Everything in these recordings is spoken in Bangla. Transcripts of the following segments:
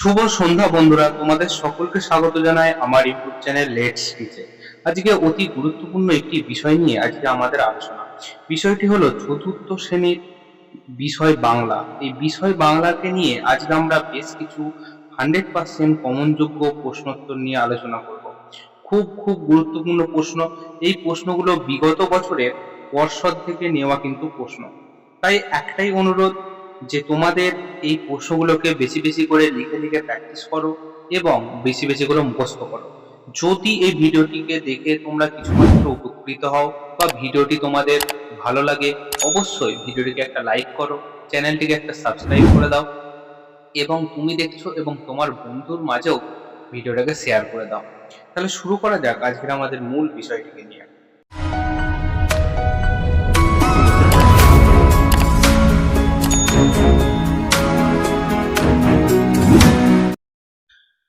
শুভ সন্ধ্যা বন্ধুরা, তোমাদের সকলকে স্বাগত জানাই আমার ইউটিউব চ্যানেল লেট স্পিচে আজকে অতি গুরুত্বপূর্ণ একটি বিষয় নিয়ে আজকে আমাদের আলোচনা। বিষয়টি হলো চতুর্থ শ্রেণির বিষয় বাংলা। এই বিষয় বাংলাকে নিয়ে আজকে আমরা বেশ কিছু হান্ড্রেড পার্সেন্ট কমনযোগ্য প্রশ্নোত্তর নিয়ে আলোচনা করব। খুব খুব গুরুত্বপূর্ণ প্রশ্ন। এই প্রশ্নগুলো বিগত বছরের পর্ষদ থেকে নেওয়া কিন্তু প্রশ্ন। তাই একটাই অনুরোধ যে তোমাদের এই প্রশ্নগুলোকে বেশি বেশি করে লিখে লিখে প্র্যাকটিস করো এবং বেশি বেশি করে মুখস্থ করো। যদি এই ভিডিওটিকে দেখে তোমরা কিছুমাত্র উপকৃত হও বা ভিডিওটি তোমাদের ভালো লাগে, অবশ্যই ভিডিওটিকে একটা লাইক করো, চ্যানেলটিকে একটা সাবস্ক্রাইব করে দাও এবং তুমি দেখছ এবং তোমার বন্ধুর মাঝেও ভিডিওটাকে শেয়ার করে দাও। তাহলে শুরু করা যাক আজকের আমাদের মূল বিষয়টিকে নিয়ে।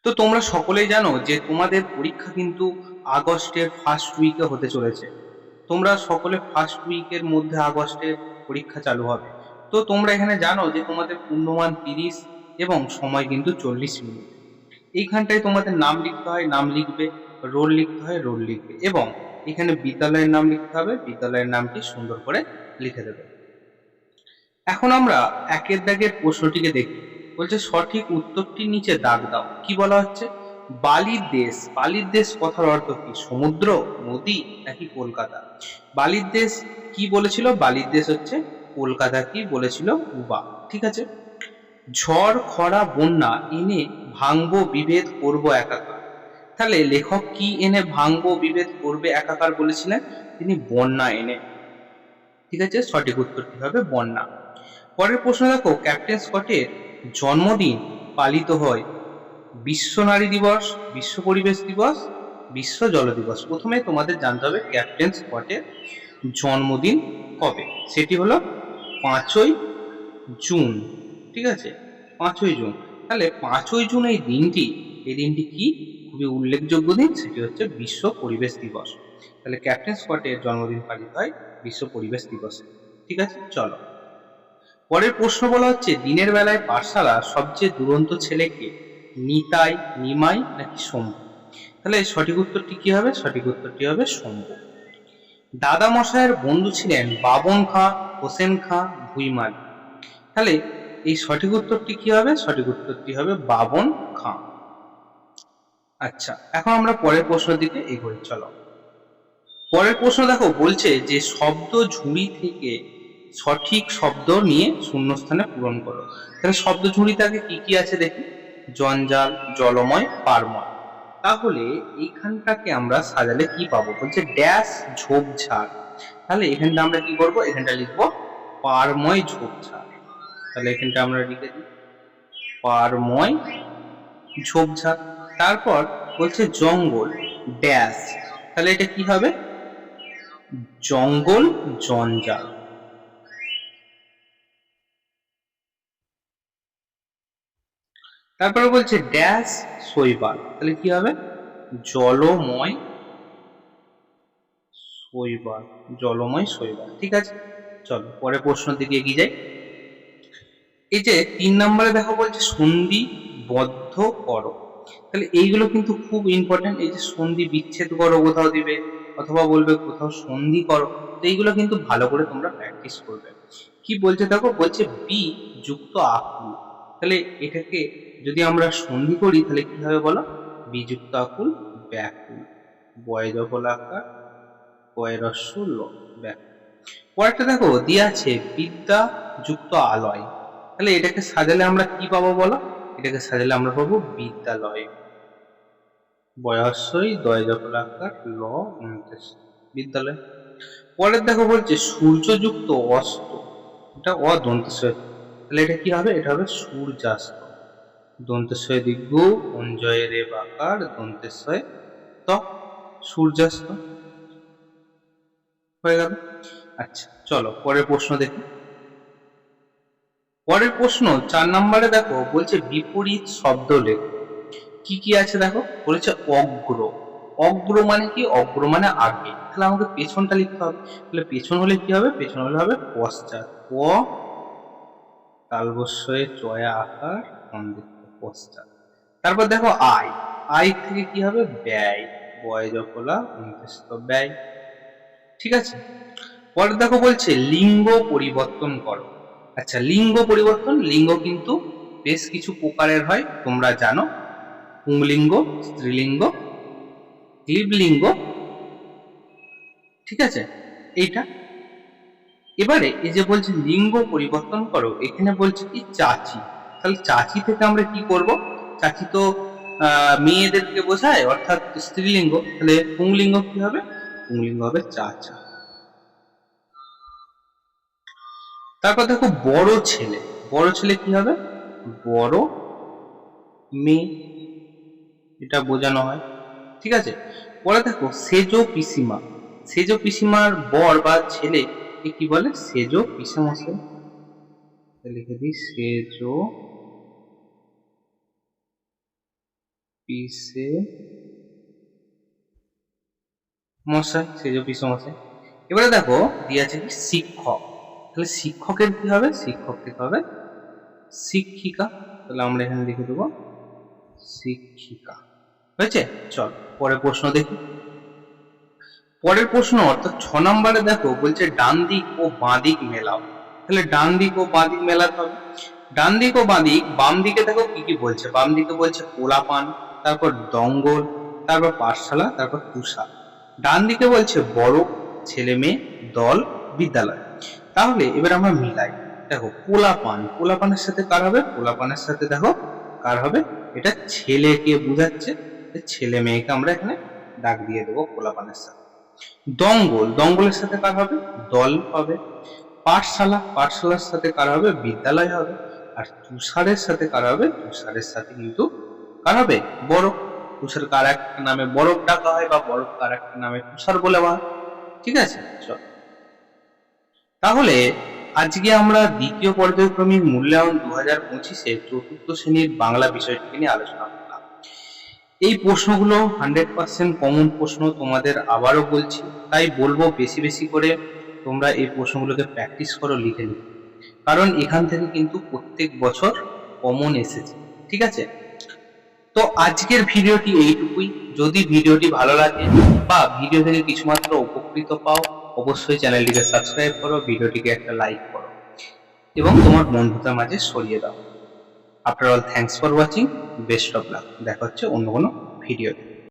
তো তোমরা সকলেই জানো যে তোমাদের পরীক্ষা কিন্তু আগস্টের ফার্স্ট উইকে হতে চলেছে। তোমরা সকলে ফার্স্ট উইকের মধ্যে আগস্টের পরীক্ষা চালু হবে। তো তোমরা এখানে জানো যে তোমাদের পূর্ণমান তিরিশ এবং সময় কিন্তু চল্লিশ মিনিট। এইখানটায় তোমাদের নাম লিখতে হয়, নাম লিখবে, রোল লিখতে হয়, রোল লিখবে এবং এখানে বিদ্যালয়ের নাম লিখতে হবে, বিদ্যালয়ের নামটি সুন্দর করে লিখে দেবে। এখন আমরা একের দাগের প্রশ্নটিকে দেখি। বলছে, সঠিক উত্তরটি নিচে দাগ দাও। কি বলা হচ্ছে? বালির দেশ। বালির দেশ কথার অর্থ কি? সমুদ্র, নদী নাকি কলকাতা? বালির দেশ কি বলেছিল? বালির দেশ হচ্ছে কলকাতা কি বলেছিল? উবা। ঠিক আছে? ঝড়, খরা, বন্যা, এনে ভাঙবো, বিভেদ করব একাকার। তাহলে লেখক কি এনে ভাঙবো, বিভেদ করবে একাকার বলেছিলেন? তিনি বন্যা এনে। ঠিক আছে? সঠিক উত্তরটি হবে? বন্যা। পরের প্রশ্ন দেখো, ক্যাপ্টেন স্কটের জন্মদিন পালিত হয়। বিশ্ব নারী দিবস, বিশ্ব পরিবেশ দিবস, বিশ্ব জল দিবস। প্রথমে তোমাদের জানতে হবে ক্যাপ্টেন স্কটের জন্মদিন কবে। সেটি হলো পাঁচই জুন, ঠিক আছে? পাঁচই জুন। তাহলে পাঁচই জুন এই দিনটি এই দিনটি কি? খুবই উল্লেখযোগ্য দিন, সেটি হচ্ছে বিশ্ব পরিবেশ দিবস। তাহলে ক্যাপ্টেন স্কটের জন্মদিন পালিত হয় বিশ্ব পরিবেশ দিবসে। ঠিক আছে? চলো। পরের প্রশ্ন বলা হচ্ছে, দিনের বেলায় পাঠশালা সবচেয়ে দুরন্ত ছেলেকে নিতাই, নিমাই নাকি শম্ভু? তাহলে সঠিক উত্তরটি কি হবে? সঠিক উত্তরটি হবে শম্ভু। দাদা মশাইয়ের বন্ধু ছিলেন বাবন খাঁ, হোসেন খাঁ ভুইমাল তাহলে এই সঠিক উত্তরটি কি হবে? সঠিক উত্তরটি হবে বাবন খাঁ। আচ্ছা এখন আমরা পরের প্রশ্নের দিকে এগোই, চলো। পরের প্রশ্ন দেখো, বলছে যে শব্দ ঝুড়ি থেকে সঠিক শব্দ নিয়ে শূন্যস্থানে পূরণ করো। তাহলে শব্দ ঝুড়িতে আগে কি কি আছে দেখি? জঞ্জাল, জলময়, পারময়। তাহলে এইখানটাকে আমরা সাজালে কি পাবো? বলছে ড্যাশ ঝোপঝাড় তাহলে এখানটা আমরা কি করব? এখানটা লিখব পারময় ঝোপঝাড় তাহলে এখানটা আমরা লিখে দিই পারময় ঝোপঝাড় তারপর বলছে জঙ্গল ড্যাশ তাহলে এটা কি হবে? জঙ্গল, জঞ্জাল। তারপরে বলছে ড্যাশ শৈবাল। তাহলে কি হবে? জলময় শৈবাল জলময় শৈবাল। ঠিক আছে? চলো পরে প্রশ্নের দিকে এগিয়ে যাই। এই যে তিন নম্বরে দেখো বলছে, সন্ধি বদ্ধ করো। তাহলে এইগুলো কিন্তু খুব ইম্পর্টেন্ট এই যে সন্ধি বিচ্ছেদ করো, কোথাও দিবে, অথবা বলবে কোথাও সন্ধি করো, তো এইগুলো কিন্তু ভালো করে তোমরা প্র্যাকটিস করবে। কি বলছে দেখো? বলছে বি যুক্ত আকুল তাহলে এটাকে যদি আমরা সন্ধি করি, তাহলে কি হবে বলো? বিযুক্ত আকুল, ব্যাকুল। বয় জবল আকার, বয় রস্য ল, ব্যাকুল। পরেরটা দেখো, দিয়ে আছে বিদ্যা যুক্ত আলয়। তাহলে এটাকে সাজালে আমরা কি পাবো বলো? এটাকে সাজালে আমরা পাবো বিদ্যালয়। বয়সই দয় জবল আকার, ল বিদ্যালয়। পরের দেখো বলছে সূর্যযুক্ত অস্ত। এটা অদন্তেশ্বর তাহলে এটা কি হবে? এটা হবে সূর্যাস্ত। দন্তেশ্বয় দিগ্গ অঞ্জয় রে বাকার দন্তেশ্বয় ত সূর্যাস্ত। হয়ে গেল? আচ্ছা চলো, পরের প্রশ্ন দেখি। পরের প্রশ্ন, চার নম্বরে দেখো, বলছে বিপরীত শব্দ লেখ। কি কি আছে দেখো? বলেছে অগ্র। অগ্র মানে কি? অগ্র মানে আগে। তাহলে আমাকে পেছনটা লিখতে হবে। তাহলে পেছন হলে কি হবে? পেছন হলে হবে পশ্চাৎ প তালবস্যয়ে চয়া আকার অন্দিত পশ্চাৎ তারপর দেখো আয় আয় থেকে কি হবে? ব্যয়। বয় উনত্রিশ ব্যয়। ঠিক আছে? পরে দেখো বলছে লিঙ্গ পরিবর্তন করো। আচ্ছা লিঙ্গ পরিবর্তন, লিঙ্গ কিন্তু বেশ কিছু প্রকারের হয়। তোমরা জানো। পুংলিঙ্গ, স্ত্রীলিঙ্গ ক্লিবলিঙ্গ ঠিক আছে? এইটা। এবারে এই যে বলছে লিঙ্গ পরিবর্তন করো, এখানে বলছে কি? চাচি। তাহলে চাচি থেকে আমরা কি করব? চাচি তো মেয়েদেরকে বোঝায়, অর্থাৎ স্ত্রীলিঙ্গ। তাহলে পুংলিঙ্গ কি হবে? পুংলিঙ্গ হবে চাচা। তারপর দেখো, বড় ছেলে। বড় ছেলে কি হবে? বড় মেয়ে। এটা বোঝানো হয়। ঠিক আছে? পরে দেখো, সেজ পিসিমা। সেজ পিসিমার বর বা ছেলে কে বলে? সেজ পিসেমশাই লিখে দিই, সেজ পিসে মশাই সেজ পিসে মশাই। এবারে দেখো, দিয়ে আছে কি? শিক্ষক। তাহলে শিক্ষকের কি হবে? শিক্ষক হবে? শিক্ষিকা। তাহলে আমরা এখানে লিখে দেবো, শিক্ষিকা। হয়েছে? চল, পরের প্রশ্ন দেখি। পরের প্রশ্ন, অর্থাৎ ছ নম্বরে দেখো, বলছে ডান দিক ও বাঁ দিক মেলাও। তাহলে ডান দিক ও বাঁ দিক মেলাতে হবে। ডান দিক ও বাঁ দিক, বাম দিকে দেখো কি কি বলছে? বাম দিকে বলছে পোলাপান তারপর দঙ্গল, তারপর পাঠশালা, তারপর তুষার। ডান দিকে বলছে বড়, ছেলে মেয়ে, দল, বিদ্যালয়। তাহলে এবার আমরা মিলাই। দেখো, পোলাপান। পোলাপানের সাথে কার হবে? পোলাপানের সাথে দেখো, কার হবে? এটা ছেলেকে বোঝাচ্ছে। ছেলে মেয়েকে আমরা এখানে ডাক দিয়ে দেবো পোলাপানের সাথে। দঙ্গল। দঙ্গলের সাথে কার হবে? দল হবে। পাঠশালা। পাঠশালার সাথে কার হবে? বিদ্যালয় হবে। আর তুষারের সাথে কার হবে? তুষারের সাথে কিন্তু কার হবে? বরফ তুষার কার একটা নামে বরফ ডাকা হয় বা বরফ কার একটা নামে তুষার বলে বা ঠিক আছে? চল। তাহলে আজকে আমরা দ্বিতীয় পর্যায়ক্রমিক মূল্যায়ন দু হাজার পঁচিশে চতুর্থ শ্রেণির বাংলা বিষয়টিকে নিয়ে আলোচনা করলাম। এই প্রশ্নগুলো হান্ড্রেড পার্সেন্ট কমন প্রশ্ন, তোমাদের আবারও বলছি। তাই বলব বেশি বেশি করে তোমরা এই প্রশ্নগুলোকে প্র্যাকটিস করো, লিখে লিখে কারণ এখান থেকে কিন্তু প্রত্যেক বছর কমন এসেছে। ঠিক আছে? তো আজকের ভিডিওটি এইটুকুই। যদি ভিডিওটি ভালো লাগে বা ভিডিও থেকে কিছুমাত্র উপকৃত পাও, অবশ্যই চ্যানেলটিকে সাবস্ক্রাইব করো, ভিডিওটিকে একটা লাইক করো এবং তোমার বন্ধুদের মাঝে সরিয়ে দাও। After all thanks for watching best of luck দেখা হচ্ছে অন্য কোনো ভিডিওতে।